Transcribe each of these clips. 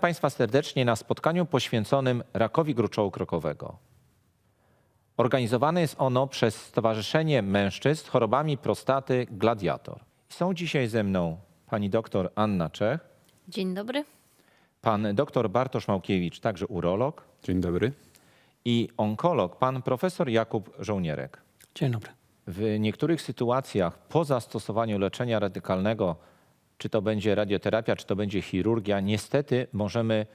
Witam Państwa serdecznie na spotkaniu poświęconym rakowi gruczołu krokowego. Organizowane jest ono przez Stowarzyszenie Mężczyzn z chorobami prostaty Gladiator. Są dzisiaj ze mną pani doktor Anna Czech, Dzień dobry. pan doktor Bartosz Małkiewicz, także urolog Dzień dobry. i onkolog, pan profesor Jakub Żołnierek. Dzień dobry. W niektórych sytuacjach po zastosowaniu leczenia radykalnego, czy to będzie radioterapia, czy to będzie chirurgia, niestety możemy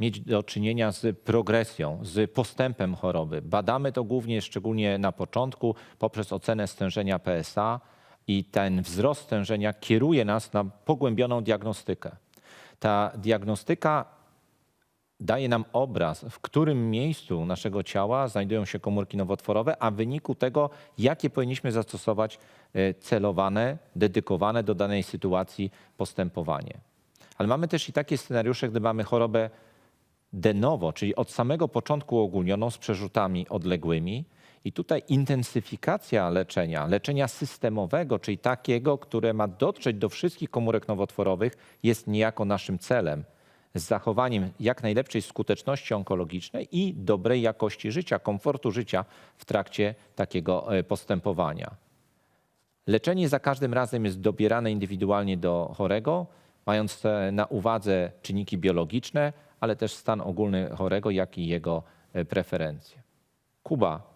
mieć do czynienia z progresją, z postępem choroby. Badamy to głównie, szczególnie na początku, poprzez ocenę stężenia PSA i ten wzrost stężenia kieruje nas na pogłębioną diagnostykę. Ta diagnostyka daje nam obraz, w którym miejscu naszego ciała znajdują się komórki nowotworowe, a w wyniku tego, jakie powinniśmy zastosować e, celowane, dedykowane do danej sytuacji postępowanie. Ale mamy też i takie scenariusze, gdy mamy chorobę de novo, czyli od samego początku ogólnioną z przerzutami odległymi. I tutaj intensyfikacja leczenia, leczenia systemowego, czyli takiego, które ma dotrzeć do wszystkich komórek nowotworowych, jest niejako naszym celem z zachowaniem jak najlepszej skuteczności onkologicznej i dobrej jakości życia, komfortu życia w trakcie takiego e, postępowania. Leczenie za każdym razem jest dobierane indywidualnie do chorego, mając e, na uwadze czynniki biologiczne, ale też stan ogólny chorego, jak i jego e, preferencje. Kuba,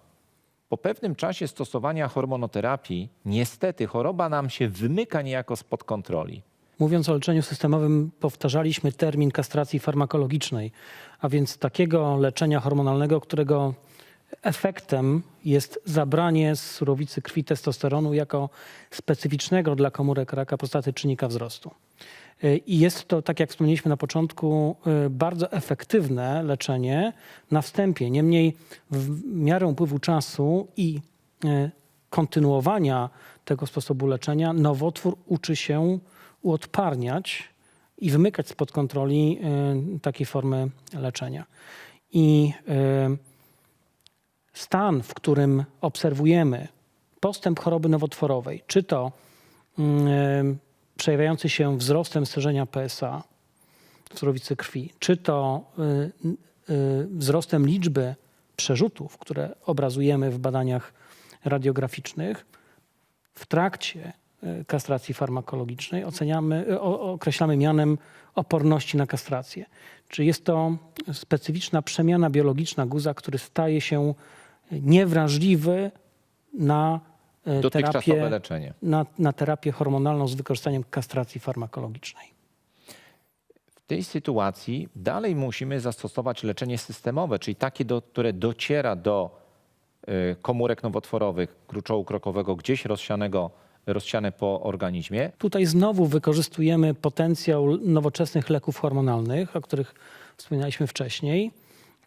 po pewnym czasie stosowania hormonoterapii, niestety choroba nam się wymyka niejako spod kontroli. Mówiąc o leczeniu systemowym, powtarzaliśmy termin kastracji farmakologicznej, a więc takiego leczenia hormonalnego, którego efektem jest zabranie z surowicy krwi testosteronu jako specyficznego dla komórek raka prostaty czynnika wzrostu. I jest to, tak jak wspomnieliśmy na początku, y, bardzo efektywne leczenie na wstępie. Niemniej w miarę upływu czasu i y, kontynuowania tego sposobu leczenia nowotwór uczy się uodparniać i wymykać spod kontroli y, takiej formy leczenia. I y, stan, w którym obserwujemy postęp choroby nowotworowej, czy to y, przejawiający się wzrostem stężenia PSA w surowicy krwi, czy to wzrostem liczby przerzutów, które obrazujemy w badaniach radiograficznych, w trakcie kastracji farmakologicznej oceniamy, o- określamy mianem oporności na kastrację. Czy jest to specyficzna przemiana biologiczna guza, który staje się niewrażliwy na Dotychczasowe terapię, leczenie. na, na terapię hormonalną z wykorzystaniem kastracji farmakologicznej. W tej sytuacji dalej musimy zastosować leczenie systemowe, czyli takie, do, które dociera do komórek nowotworowych gruczołu krokowego, gdzieś rozsianego, rozsiane po organizmie. Tutaj znowu wykorzystujemy potencjał nowoczesnych leków hormonalnych, o których wspominaliśmy wcześniej.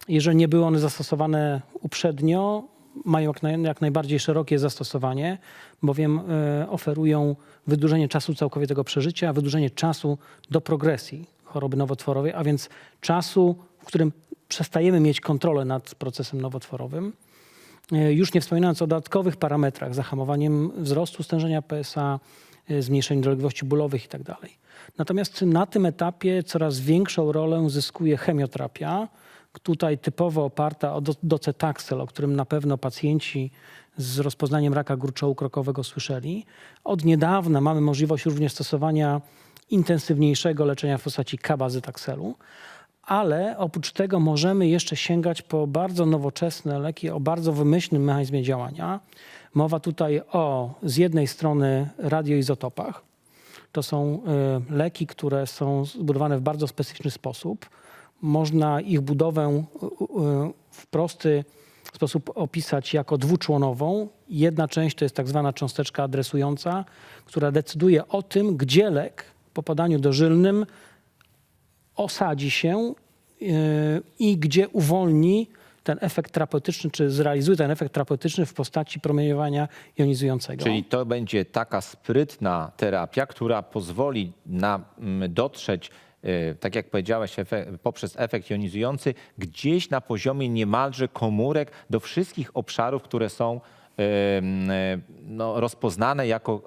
Jeżeli nie były one zastosowane uprzednio, mają jak, naj, jak najbardziej szerokie zastosowanie, bowiem e, oferują wydłużenie czasu całkowitego przeżycia, wydłużenie czasu do progresji choroby nowotworowej, a więc czasu, w którym przestajemy mieć kontrolę nad procesem nowotworowym. E, Już nie wspominając o dodatkowych parametrach, zahamowaniem wzrostu stężenia PSA, e, zmniejszeniu dolegliwości bólowych itd. Natomiast na tym etapie coraz większą rolę zyskuje chemioterapia, tutaj typowo oparta o do- docetaxel, o którym na pewno pacjenci z rozpoznaniem raka gruczołu krokowego słyszeli. Od niedawna mamy możliwość również stosowania intensywniejszego leczenia w postaci kabazytakselu, ale oprócz tego możemy jeszcze sięgać po bardzo nowoczesne leki o bardzo wymyślnym mechanizmie działania. Mowa tutaj o z jednej strony radioizotopach. To są y, leki, które są zbudowane w bardzo specyficzny sposób. Można ich budowę y, y, w prosty sposób opisać jako dwuczłonową. Jedna część to jest tak zwana cząsteczka adresująca, która decyduje o tym, gdzie lek po podaniu dożylnym osadzi się yy, i gdzie uwolni ten efekt terapeutyczny, czy zrealizuje ten efekt terapeutyczny w postaci promieniowania jonizującego. Czyli to będzie taka sprytna terapia, która pozwoli nam mm, dotrzeć, y, tak jak powiedziałeś, poprzez efekt jonizujący, gdzieś na poziomie niemalże komórek do wszystkich obszarów, które są e, no, rozpoznane jako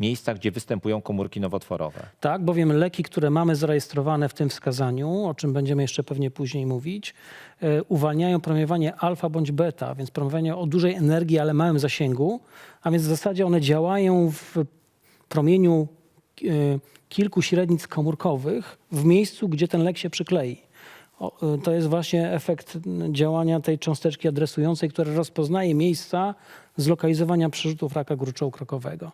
miejsca, gdzie występują komórki nowotworowe. Tak, bowiem leki, które mamy zarejestrowane w tym wskazaniu, o czym będziemy jeszcze pewnie później mówić, e, uwalniają promieniowanie alfa bądź beta, więc promieniowanie o dużej energii, ale małym zasięgu, a więc w zasadzie one działają w promieniu e, kilku średnic komórkowych w miejscu, gdzie ten lek się przyklei. Y, To jest właśnie efekt działania tej cząsteczki adresującej, która rozpoznaje miejsca zlokalizowania przerzutów raka gruczołu-krokowego.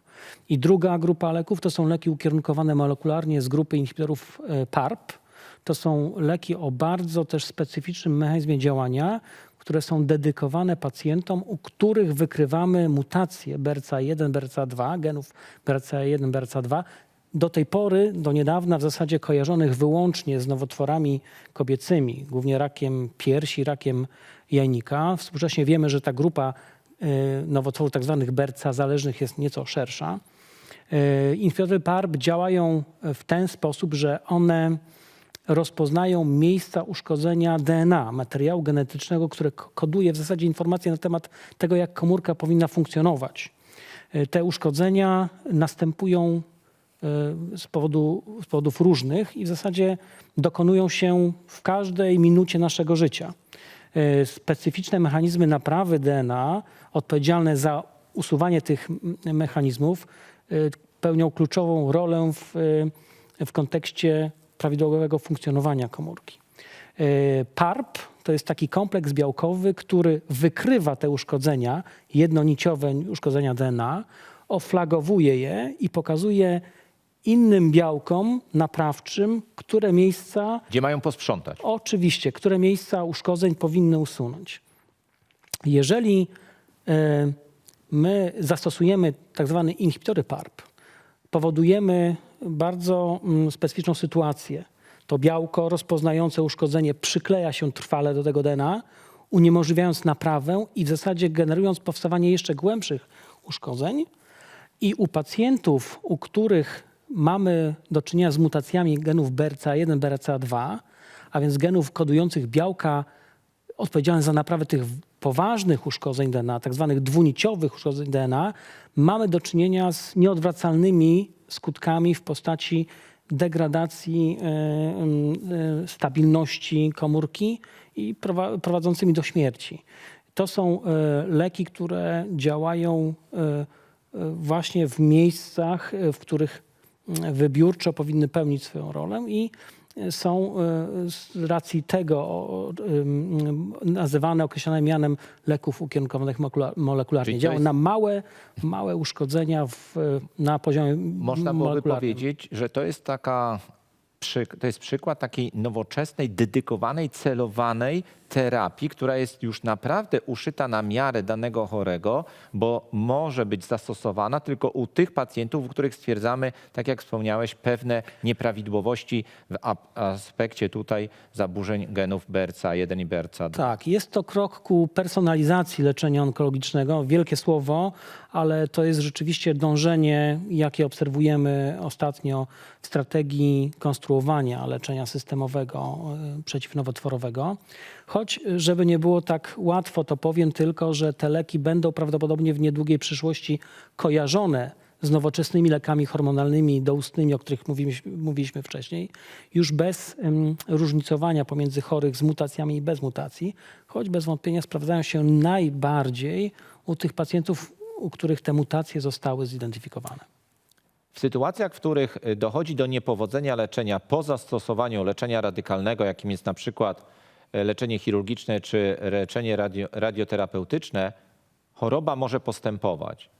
I druga grupa leków to są leki ukierunkowane molekularnie z grupy inhibitorów e, PARP. To są leki o bardzo też specyficznym mechanizmie działania, które są dedykowane pacjentom, u których wykrywamy mutacje BRCA1, BRCA2, genów BRCA1, BRCA2, do tej pory, do niedawna w zasadzie kojarzonych wyłącznie z nowotworami kobiecymi, głównie rakiem piersi, rakiem jajnika. Współcześnie wiemy, że ta grupa y, nowotworów tak zwanych BRCA zależnych jest nieco szersza. Y, Inhibitory PARP działają w ten sposób, że one rozpoznają miejsca uszkodzenia DNA, materiału genetycznego, które koduje w zasadzie informacje na temat tego, jak komórka powinna funkcjonować. Y, Te uszkodzenia następują z, powodu, z powodów różnych i w zasadzie dokonują się w każdej minucie naszego życia. Y, Specyficzne mechanizmy naprawy DNA odpowiedzialne za usuwanie tych mechanizmów y, pełnią kluczową rolę w, y, w kontekście prawidłowego funkcjonowania komórki. PARP to jest taki kompleks białkowy, który wykrywa te uszkodzenia, jednoniciowe uszkodzenia DNA, oflagowuje je i pokazuje innym białkom naprawczym, które miejsca, Gdzie mają posprzątać? oczywiście, które miejsca uszkodzeń powinny usunąć. Jeżeli e, my zastosujemy tak zwane inhibitory PARP, powodujemy bardzo mm, specyficzną sytuację. To białko rozpoznające uszkodzenie przykleja się trwale do tego DNA, uniemożliwiając naprawę i w zasadzie generując powstawanie jeszcze głębszych uszkodzeń. I u pacjentów, u których mamy do czynienia z mutacjami genów BRCA1, BRCA2, a więc genów kodujących białka odpowiedzialne za naprawę tych poważnych uszkodzeń DNA, tak zwanych dwuniciowych uszkodzeń DNA, mamy do czynienia z nieodwracalnymi skutkami w postaci degradacji e, e, stabilności komórki i prowa- prowadzącymi do śmierci. To są e, leki, które działają właśnie w miejscach, w których wybiórczo powinny pełnić swoją rolę i e, są e, z racji tego nazywane, określane mianem leków ukierunkowanych molekula- molekularnie. Działają jest- na małe, małe uszkodzenia w, na poziomie Można byłoby powiedzieć, że to jest taka to jest przykład takiej nowoczesnej, dedykowanej, celowanej terapii, która jest już naprawdę uszyta na miarę danego chorego, bo może być zastosowana tylko u tych pacjentów, u których stwierdzamy, tak jak wspomniałeś, pewne nieprawidłowości w aspekcie tutaj zaburzeń genów BRCA1 i BRCA2. Tak, jest to krok ku personalizacji leczenia onkologicznego. Wielkie słowo, ale to jest rzeczywiście dążenie, jakie obserwujemy ostatnio w strategii konstruowania leczenia systemowego y, przeciwnowotworowego. Choć, żeby nie było tak łatwo, to powiem tylko, że te leki będą prawdopodobnie w niedługiej przyszłości kojarzone z nowoczesnymi lekami hormonalnymi doustnymi, o których mówiliśmy, wcześniej, już bez różnicowania pomiędzy chorych z mutacjami i bez mutacji, choć bez wątpienia sprawdzają się najbardziej u tych pacjentów, u których te mutacje zostały zidentyfikowane. W sytuacjach, w których y, dochodzi do niepowodzenia leczenia po zastosowaniu leczenia radykalnego, jakim jest na przykład e, leczenie chirurgiczne czy leczenie radio, radioterapeutyczne, choroba może postępować.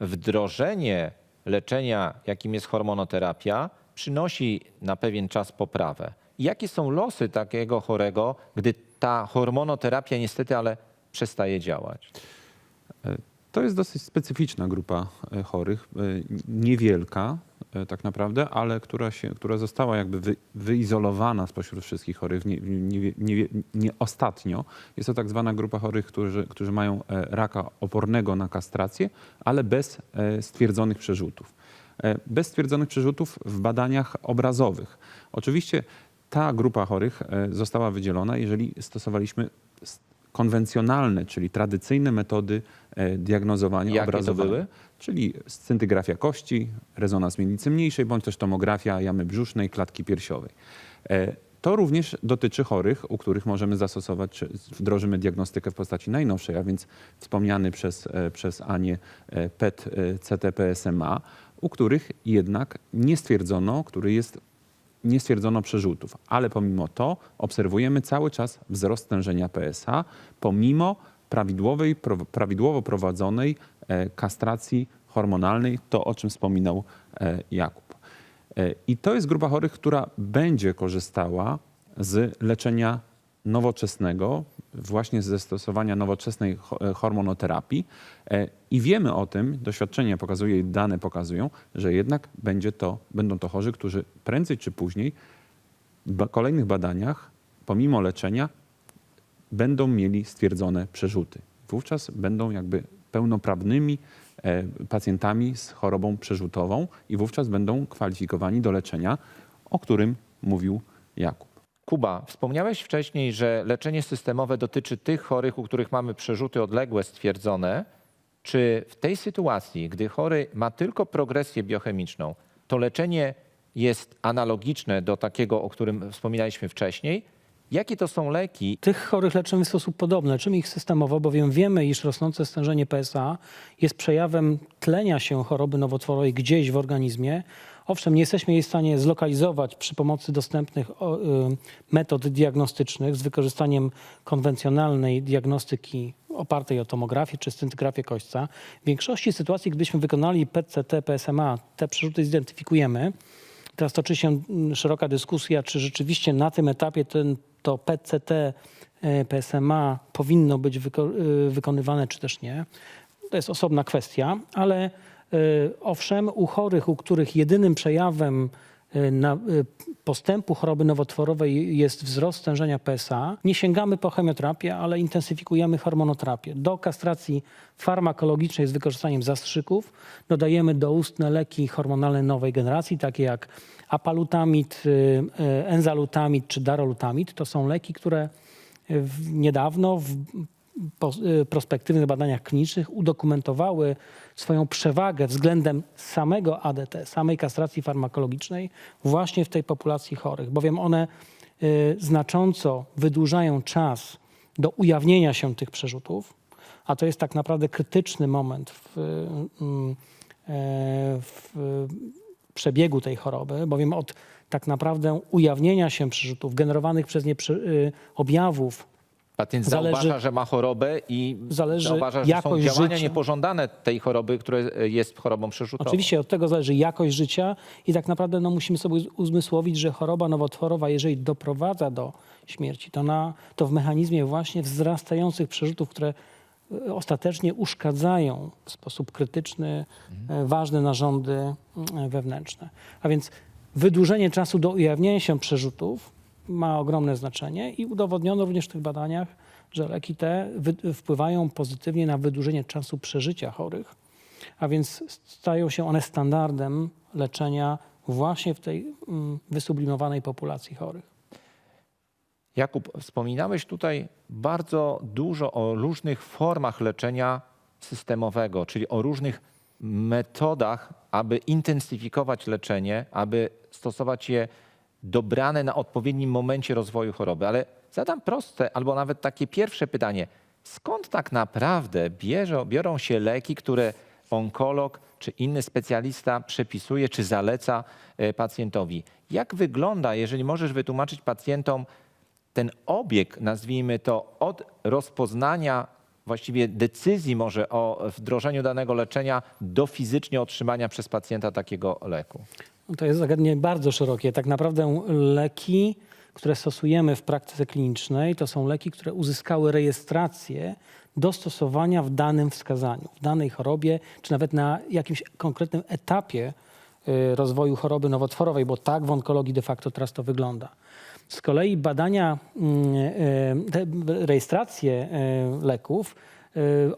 Wdrożenie leczenia, jakim jest hormonoterapia, przynosi na pewien czas poprawę. Jakie są losy takiego chorego, gdy ta hormonoterapia niestety ale przestaje działać? To jest dosyć specyficzna grupa e, chorych, e, niewielka e, tak naprawdę, ale która, się, która została jakby wy, wyizolowana spośród wszystkich chorych nie, nie, nie, nie ostatnio. Jest to tak zwana grupa chorych, którzy, którzy mają e, raka opornego na kastrację, ale bez e, stwierdzonych przerzutów. E, Bez stwierdzonych przerzutów w badaniach obrazowych. Oczywiście ta grupa chorych e, została wydzielona, jeżeli stosowaliśmy konwencjonalne, czyli tradycyjne metody e, diagnozowania Jakie to były? Czyli scintygrafia kości, rezonans miednicy mniejszej, bądź też tomografia jamy brzusznej, klatki piersiowej. E, To również dotyczy chorych, u których możemy zastosować, czy wdrożymy diagnostykę w postaci najnowszej, a więc wspomniany przez, e, przez Anię e, PET e, CT-PSMA, u których jednak nie stwierdzono, który jest nie stwierdzono przerzutów, ale pomimo to obserwujemy cały czas wzrost stężenia PSA, pomimo prawidłowej, prawidłowo prowadzonej e, kastracji hormonalnej, to o czym wspominał e, Jakub. E, I to jest grupa chorych, która będzie korzystała z leczenia nowoczesnego, właśnie ze stosowania nowoczesnej e, hormonoterapii. E, I wiemy o tym, doświadczenie pokazuje i dane pokazują, że jednak będzie to, będą to chorzy, którzy prędzej czy później w kolejnych badaniach, pomimo leczenia, będą mieli stwierdzone przerzuty. Wówczas będą jakby pełnoprawnymi e, pacjentami z chorobą przerzutową i wówczas będą kwalifikowani do leczenia, o którym mówił Jakub. Kuba, wspomniałeś wcześniej, że leczenie systemowe dotyczy tych chorych, u których mamy przerzuty odległe stwierdzone. Czy w tej sytuacji, gdy chory ma tylko progresję biochemiczną, to leczenie jest analogiczne do takiego, o którym wspominaliśmy wcześniej? Jakie to są leki? Tych chorych leczymy w sposób podobny. Leczymy ich systemowo, bowiem wiemy, iż rosnące stężenie PSA jest przejawem tlenia się choroby nowotworowej gdzieś w organizmie. Owszem, nie jesteśmy jej w stanie zlokalizować przy pomocy dostępnych y, metod diagnostycznych z wykorzystaniem konwencjonalnej diagnostyki opartej o tomografię czy scintygrafię kośćca. W większości sytuacji, gdybyśmy wykonali PET-CT, PSMA, te przerzuty zidentyfikujemy. Teraz toczy się mm, szeroka dyskusja, czy rzeczywiście na tym etapie ten, to PET-CT, e, PSMA powinno być wyko- y, wykonywane, czy też nie. To jest osobna kwestia, ale y, owszem, u chorych, u których jedynym przejawem y, y, postępu choroby nowotworowej jest wzrost stężenia PSA, nie sięgamy po chemioterapię, ale intensyfikujemy hormonoterapię. Do kastracji farmakologicznej z wykorzystaniem zastrzyków dodajemy doustne leki hormonalne nowej generacji, takie jak apalutamid, y, y, enzalutamid czy darolutamid. To są leki, które niedawno w y, prospektywnych badaniach klinicznych udokumentowały swoją przewagę względem samego ADT, samej kastracji farmakologicznej właśnie w tej populacji chorych, bowiem one y, znacząco wydłużają czas do ujawnienia się tych przerzutów, a to jest tak naprawdę krytyczny moment w, mm, e, w przebiegu tej choroby, bowiem od tak naprawdę ujawnienia się przerzutów generowanych przez nie y, objawów Pacjent Zależy- zauważa, że ma chorobę i Zależy zauważa, że są jakość działania życia. niepożądane tej choroby, która jest chorobą przerzutową. Oczywiście od tego zależy jakość życia i tak naprawdę no, musimy sobie uz- uzmysłowić, że choroba nowotworowa, jeżeli doprowadza do śmierci, to, na, to w mechanizmie właśnie wzrastających przerzutów, które e, ostatecznie uszkadzają w sposób krytyczny e, ważne narządy mm, wewnętrzne. A więc wydłużenie czasu do ujawnienia się przerzutów ma ogromne znaczenie i udowodniono również w tych badaniach, że leki te wpływają pozytywnie na wydłużenie czasu przeżycia chorych a więc stają się one standardem leczenia właśnie w tej mm, wysublimowanej populacji chorych. Jakub, wspominałeś tutaj bardzo dużo o różnych formach leczenia systemowego, czyli o różnych metodach, aby intensyfikować leczenie, aby stosować je dobrane na odpowiednim momencie rozwoju choroby. Ale zadam proste albo nawet takie pierwsze pytanie. Skąd tak naprawdę bierze, biorą się leki, które onkolog czy inny specjalista przepisuje czy zaleca e, pacjentowi? Jak wygląda, jeżeli możesz wytłumaczyć pacjentom, ten obieg, nazwijmy to, od rozpoznania, właściwie decyzji może o wdrożeniu danego leczenia do fizycznie otrzymania przez pacjenta takiego leku. No to jest zagadnienie bardzo szerokie. Tak naprawdę leki, które stosujemy w praktyce klinicznej, to są leki, które uzyskały rejestrację do stosowania w danym wskazaniu, w danej chorobie, czy nawet na jakimś konkretnym etapie y, rozwoju choroby nowotworowej, bo tak w onkologii de facto teraz to wygląda. Z kolei badania, mm, y, te rejestracje y, leków y,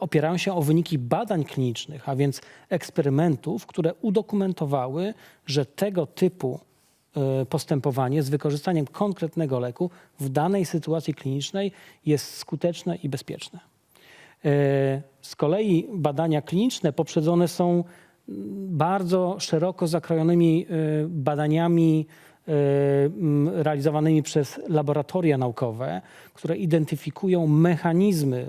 opierają się o wyniki badań klinicznych, a więc eksperymentów, które udokumentowały, że tego typu e, postępowanie z wykorzystaniem konkretnego leku w danej sytuacji klinicznej jest skuteczne i bezpieczne. E, Z kolei badania kliniczne poprzedzone są mm, bardzo szeroko zakrojonymi badaniami realizowanymi przez laboratoria naukowe, które identyfikują mechanizmy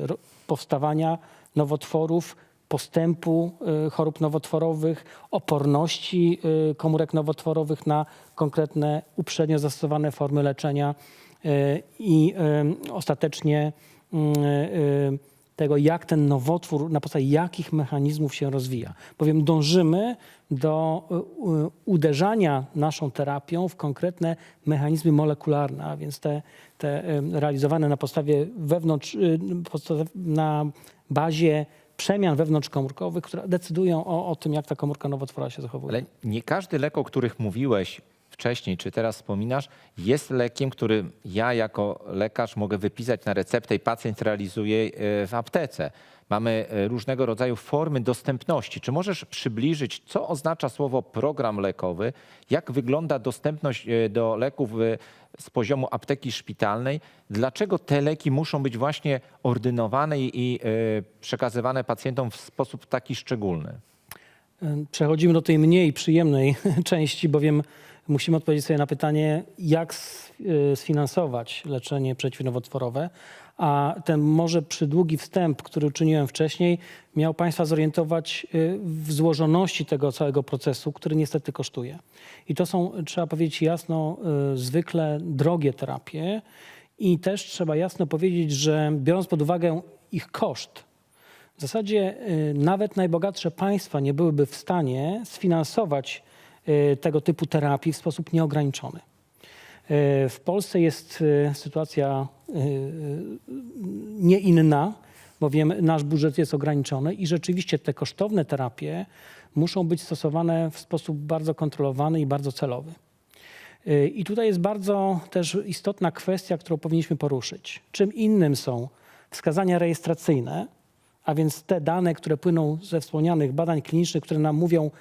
powstawania nowotworów, postępu e, chorób nowotworowych, oporności e, komórek nowotworowych na konkretne uprzednio zastosowane formy leczenia e, i ostatecznie tego, jak ten nowotwór, na podstawie jakich mechanizmów się rozwija. Bowiem dążymy do y, uderzania naszą terapią w konkretne mechanizmy molekularne, a więc te, te realizowane na podstawie wewnątrz, y, na bazie przemian wewnątrzkomórkowych, które decydują o, o tym, jak ta komórka nowotwora się zachowuje. Ale nie każdy lek, o których mówiłeś wcześniej, czy teraz wspominasz, jest lekiem, który ja jako lekarz mogę wypisać na receptę i pacjent realizuje e, w aptece. Mamy e, różnego rodzaju formy dostępności. Czy możesz przybliżyć, co oznacza słowo program lekowy, jak wygląda dostępność e, do leków z poziomu apteki szpitalnej, dlaczego te leki muszą być właśnie ordynowane i przekazywane pacjentom w sposób taki szczególny? Przechodzimy do tej mniej przyjemnej części, bowiem musimy odpowiedzieć sobie na pytanie, jak y, sfinansować leczenie przeciwnowotworowe. A ten może przydługi wstęp, który uczyniłem wcześniej, miał Państwa zorientować y, w złożoności tego całego procesu, który niestety kosztuje. I to są, trzeba powiedzieć jasno, y, zwykle drogie terapie. I też trzeba jasno powiedzieć, że biorąc pod uwagę ich koszt, w zasadzie nawet najbogatsze państwa nie byłyby w stanie sfinansować tego typu terapii w sposób nieograniczony. Y, W Polsce jest y, sytuacja y, y, nie inna, bowiem nasz budżet jest ograniczony i rzeczywiście te kosztowne terapie muszą być stosowane w sposób bardzo kontrolowany i bardzo celowy. Y, I tutaj jest bardzo też istotna kwestia, którą powinniśmy poruszyć. Czym innym są wskazania rejestracyjne, a więc te dane, które płyną ze wspomnianych badań klinicznych, które nam mówią,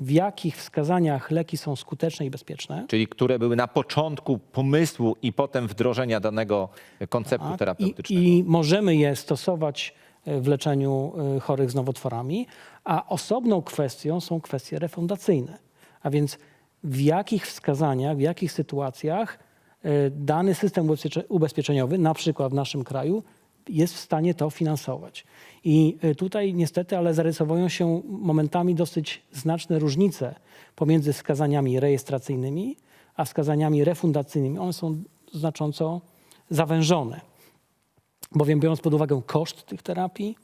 w jakich wskazaniach leki są skuteczne i bezpieczne. Czyli które były na początku pomysłu i potem wdrożenia danego konceptu Tak? I, terapeutycznego. I możemy je stosować e, w leczeniu e, chorych z nowotworami, a osobną kwestią są kwestie refundacyjne. A więc w jakich wskazaniach, w jakich sytuacjach e, dany system ubezpiecze- ubezpieczeniowy, na przykład w naszym kraju, jest w stanie to finansować. I e, tutaj niestety, ale zarysowują się momentami dosyć znaczne różnice pomiędzy wskazaniami rejestracyjnymi, a wskazaniami refundacyjnymi. One są znacząco zawężone bowiem biorąc pod uwagę koszt tych terapii,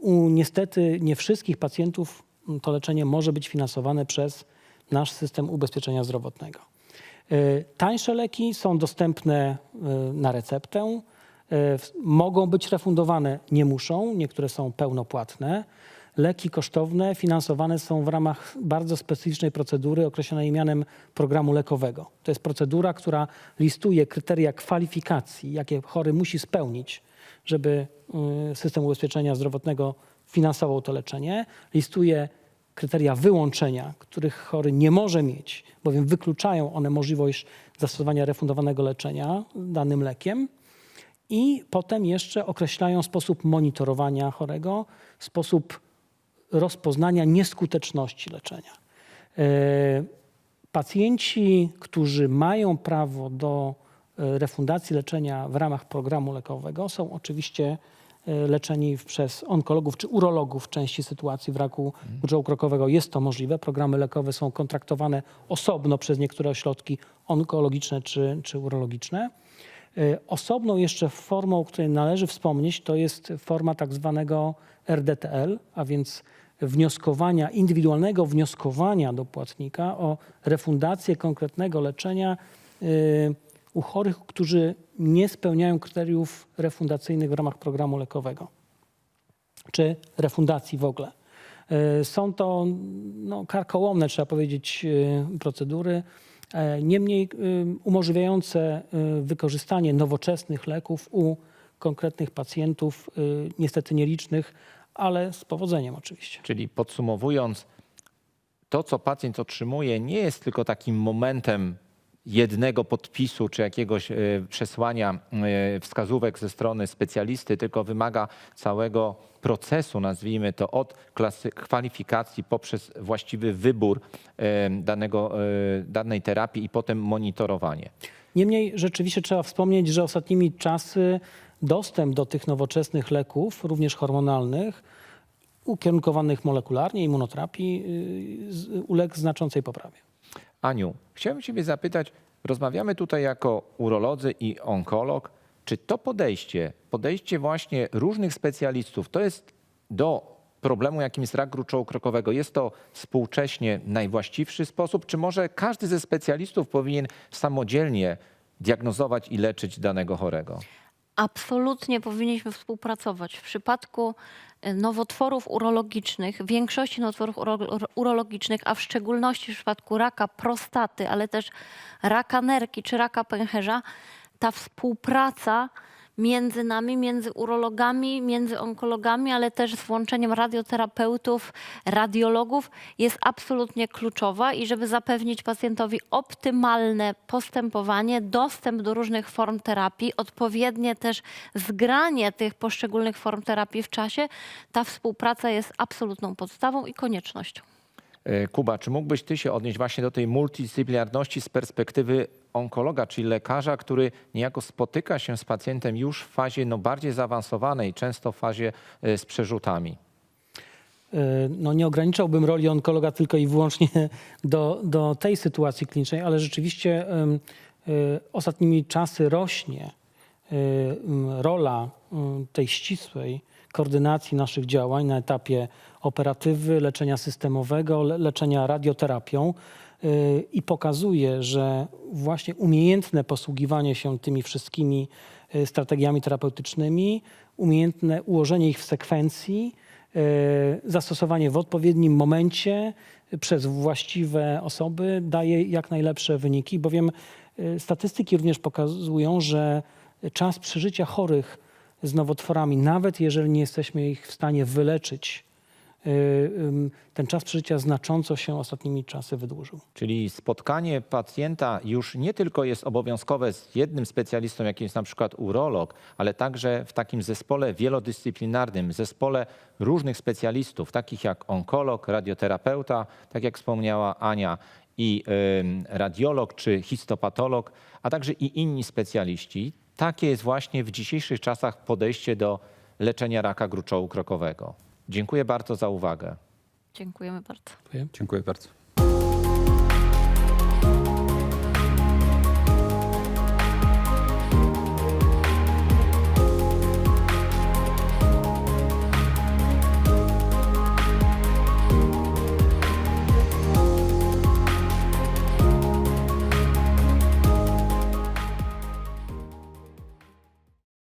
u niestety nie wszystkich pacjentów to leczenie może być finansowane przez nasz system ubezpieczenia zdrowotnego. E, Tańsze leki są dostępne e, na receptę, mogą być refundowane, nie muszą, niektóre są pełnopłatne. Leki kosztowne finansowane są w ramach bardzo specyficznej procedury określonej mianem programu lekowego. To jest procedura, która listuje kryteria kwalifikacji, jakie chory musi spełnić, żeby y, system ubezpieczenia zdrowotnego finansował to leczenie. Listuje kryteria wyłączenia, których chory nie może mieć, bowiem wykluczają one możliwość zastosowania refundowanego leczenia danym lekiem. I potem jeszcze określają sposób monitorowania chorego, sposób rozpoznania nieskuteczności leczenia. E, Pacjenci, którzy mają prawo do e, refundacji leczenia w ramach programu lekowego, są oczywiście e, leczeni przez onkologów czy urologów w części sytuacji w raku udrzewu krokowego. Jest to możliwe. Programy lekowe są kontraktowane osobno przez niektóre ośrodki onkologiczne czy, czy urologiczne. E, Osobną jeszcze formą, o której należy wspomnieć, to jest forma tak zwanego RDTL, a więc wnioskowania, indywidualnego wnioskowania do płatnika o refundację konkretnego leczenia y, u chorych, którzy nie spełniają kryteriów refundacyjnych w ramach programu lekowego czy refundacji w ogóle. E, Są to no, karkołomne, trzeba powiedzieć, e, procedury, e, niemniej e, umożliwiające e, wykorzystanie nowoczesnych leków u konkretnych pacjentów, e, niestety nielicznych, ale z powodzeniem oczywiście. Czyli podsumowując, to, co pacjent otrzymuje, nie jest tylko takim momentem jednego podpisu czy jakiegoś e, przesłania e, wskazówek ze strony specjalisty, tylko wymaga całego procesu, nazwijmy to, od klasy, kwalifikacji poprzez właściwy wybór e, danego, danej terapii i potem monitorowanie. Niemniej rzeczywiście trzeba wspomnieć, że ostatnimi czasy dostęp do tych nowoczesnych leków, również hormonalnych, ukierunkowanych molekularnie, immunoterapii, y, uległ znaczącej poprawie. Aniu, chciałem Ciebie zapytać, rozmawiamy tutaj jako urolodzy i onkolog, czy to podejście, podejście właśnie różnych specjalistów, to jest do problemu, jakim jest rak gruczołu krokowego, jest to współcześnie najwłaściwszy sposób, czy może każdy ze specjalistów powinien samodzielnie diagnozować i leczyć danego chorego? Absolutnie powinniśmy współpracować. W przypadku e, nowotworów urologicznych, większości nowotworów uro- urologicznych, a w szczególności w przypadku raka prostaty, ale też raka nerki czy raka pęcherza, ta współpraca między nami, między urologami, między onkologami, ale też z włączeniem radioterapeutów, radiologów jest absolutnie kluczowa i żeby zapewnić pacjentowi optymalne postępowanie, dostęp do różnych form terapii, odpowiednie też zgranie tych poszczególnych form terapii w czasie, ta współpraca jest absolutną podstawą i koniecznością. E, Kuba, czy mógłbyś Ty się odnieść właśnie do tej multidyscyplinarności z perspektywy onkologa, czyli lekarza, który niejako spotyka się z pacjentem już w fazie no, bardziej zaawansowanej, często w fazie e, z przerzutami? Y, No, nie ograniczałbym roli onkologa tylko i wyłącznie do, do tej sytuacji klinicznej, ale rzeczywiście y, ostatnimi czasy rośnie y, rola ym, tej ścisłej koordynacji naszych działań na etapie operatywy, leczenia systemowego, le- leczenia radioterapią y, i pokazuje, że właśnie umiejętne posługiwanie się tymi wszystkimi y, strategiami terapeutycznymi, umiejętne ułożenie ich w sekwencji, e, zastosowanie w odpowiednim momencie przez właściwe osoby daje jak najlepsze wyniki, bowiem statystyki również pokazują, że czas przeżycia chorych z nowotworami, nawet jeżeli nie jesteśmy ich w stanie wyleczyć, ym, ten czas przeżycia znacząco się ostatnimi czasy wydłużył. Czyli spotkanie pacjenta już nie tylko jest obowiązkowe z jednym specjalistą, jakim jest na przykład urolog, ale także w takim zespole wielodyscyplinarnym, zespole różnych specjalistów, takich jak onkolog, radioterapeuta, tak jak wspomniała Ania, i radiolog czy histopatolog, a także i inni specjaliści. Takie jest właśnie w dzisiejszych czasach podejście do leczenia raka gruczołu krokowego. Dziękuję bardzo za uwagę. Dziękujemy bardzo. Dziękuję. Bardzo.